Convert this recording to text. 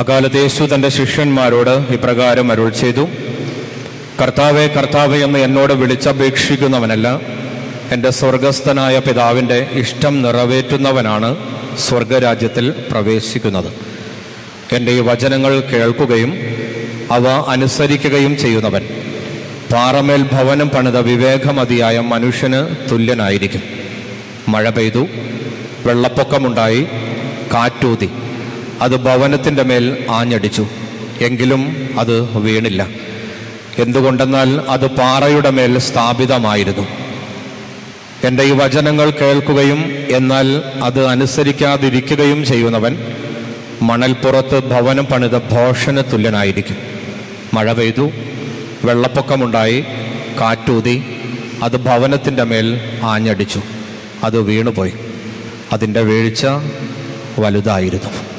അക്കാലത്ത് യേശു തന്റെ ശിഷ്യന്മാരോട് ഇപ്രകാരം അരുൾ ചെയ്തു. കർത്താവെ കർത്താവെ എന്ന് എന്നോട് വിളിച്ചപേക്ഷിക്കുന്നവനല്ല എന്റെ സ്വർഗസ്ഥനായ പിതാവിന്റെ ഇഷ്ടം നിറവേറ്റുന്നവനാണ് സ്വർഗരാജ്യത്തിൽ പ്രവേശിക്കുന്നത്. എന്റെ ഈ വചനങ്ങൾ കേൾക്കുകയും അവ അനുസരിക്കുകയും ചെയ്യുന്നവൻ. പാറമേൽ ഭവനം പണിത വിവേകമതിയായ മനുഷ്യന് തുല്യനായിരിക്കും. മഴ പെയ്തു വെള്ളപ്പൊക്കമുണ്ടായി കാറ്റൂതി. അത് ഭവനത്തിന്റെ മേൽ ആഞ്ഞടിച്ചു. എങ്കിലും അത് വീണില്ല. എന്തുകൊണ്ടെന്നാൽ അത് പാറയുടെ മേൽ സ്ഥാപിതമായിരുന്നു. എന്റെ ഈ വചനങ്ങൾ കേൾക്കുകയും എന്നാൽ അത് അനുസരിക്കാതിരിക്കുകയും ചെയ്യുന്നവൻ മണൽപ്പുറത്ത് ഭവനം പണിത ഭോഷന് തുല്യനായിരിക്കും മഴ പെയ്തു വെള്ളപ്പൊക്കമുണ്ടായി കാറ്റൂതി അത് ഭവനത്തിന്റെ മേൽ ആഞ്ഞടിച്ചു. അത് വീണുപോയി. അതിന്റെ വീഴ്ച വലുതായിരുന്നു.